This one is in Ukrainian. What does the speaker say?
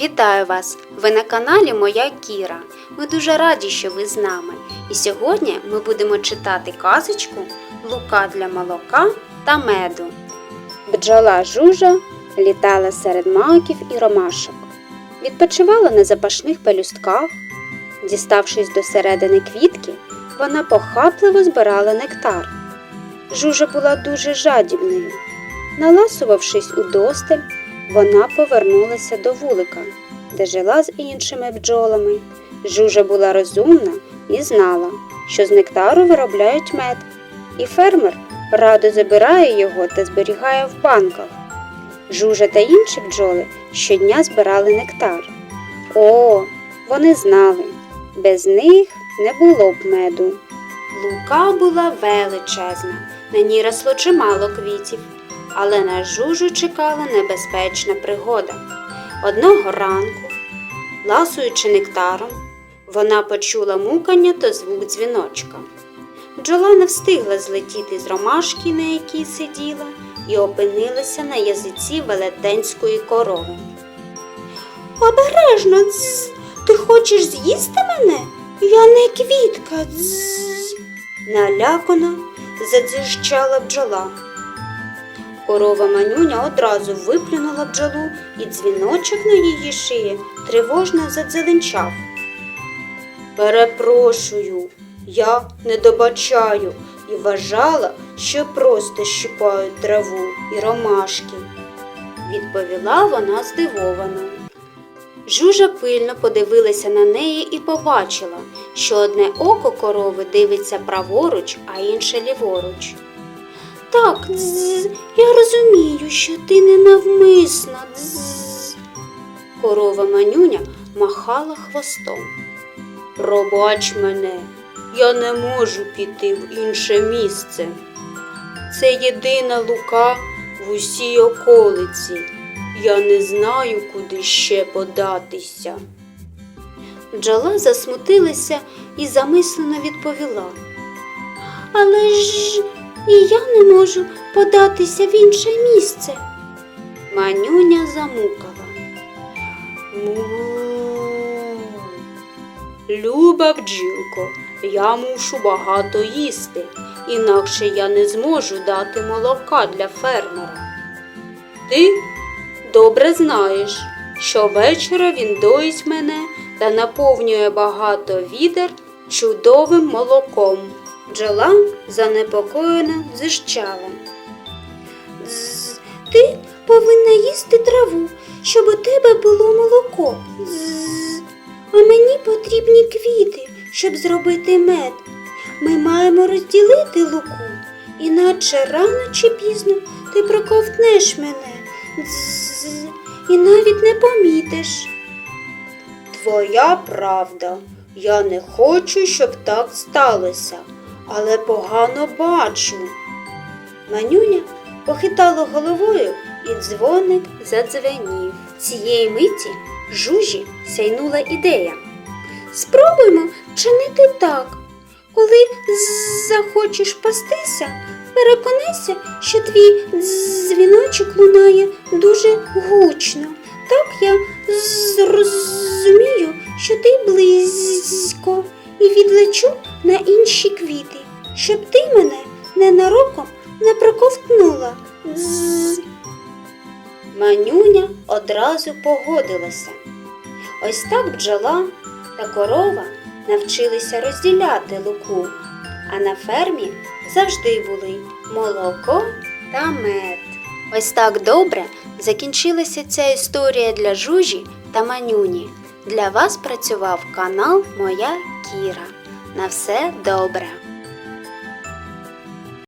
Вітаю вас! Ви на каналі Моя Кіра. Ми дуже раді, що ви з нами. І сьогодні ми будемо читати казочку Лука для молока та меду. Бджола жужа літала серед маків і ромашок, відпочивала на запашних пелюстках. Діставшись до середини квітки, вона похапливо збирала нектар. Жужа була дуже жадібною. Наласувавшись у досталь, вона повернулася до вулика, де жила з іншими бджолами. Жужа була розумна і знала, що з нектару виробляють мед, і фермер радо забирає його та зберігає в банках. Жужа та інші бджоли щодня збирали нектар. О, вони знали, без них не було б меду. Лука була величезна, на ній росло чимало квітів, але на жужу чекала небезпечна пригода. Одного ранку, ласуючи нектаром, вона почула мукання та звук дзвіночка. Бджола не встигла злетіти з ромашки, на якій сиділа, і опинилася на язиці велетенської корови. Обережно, дзз, ти хочеш з'їсти мене? Я не квітка. Дзз. Налякано задзищала бджола. Корова манюня одразу виплюнула бджолу, і дзвіночок на її шиї тривожно задзеленчав. Перепрошую, я не добачаю і вважала, що просто щипаю траву і ромашки, відповіла вона здивовано. Жужа пильно подивилася на неї і побачила, що одне око корови дивиться праворуч, а інше ліворуч. Так, розумію, що ти ненавмисно. Дзз. Корова манюня махала хвостом. Пробач мене, я не можу піти в інше місце. Це єдина лука в усій околиці. Я не знаю, куди ще податися. Бджола засмутилася і замислено відповіла. Але ж і я не можу податися в інше місце. Манюня замукала. Му. Люба бджілко, я мушу багато їсти, інакше я не зможу дати молока для фермера. Ти добре знаєш, що вечора він доїть мене та наповнює багато відер чудовим молоком. Бджола занепокоєно зищала. З, ти повинна їсти траву, щоб у тебе було молоко. З, а мені потрібні квіти, щоб зробити мед. Ми маємо розділити луку, іначе рано чи пізно ти проковтнеш мене Дз, і навіть не помітиш. Твоя правда, я не хочу, щоб так сталося, але погано бачу. Манюня похитала головою, і дзвоник задзвенів. Цієї миті жужі сяйнула ідея. Спробуймо чинити так. Коли захочеш пастися, переконайся, що твій дзвіночок лунає дуже гучно. Так я зрозумію, що ти близько і відлечу на квіти, щоб ти мене ненароком не проковтнула. Дз. Манюня одразу погодилася. Ось так бджола та корова навчилися розділяти луку, а на фермі завжди були молоко та мед. Ось так добре закінчилася ця історія для жужі та манюні. Для вас працював канал Моя Кіра. На все добре!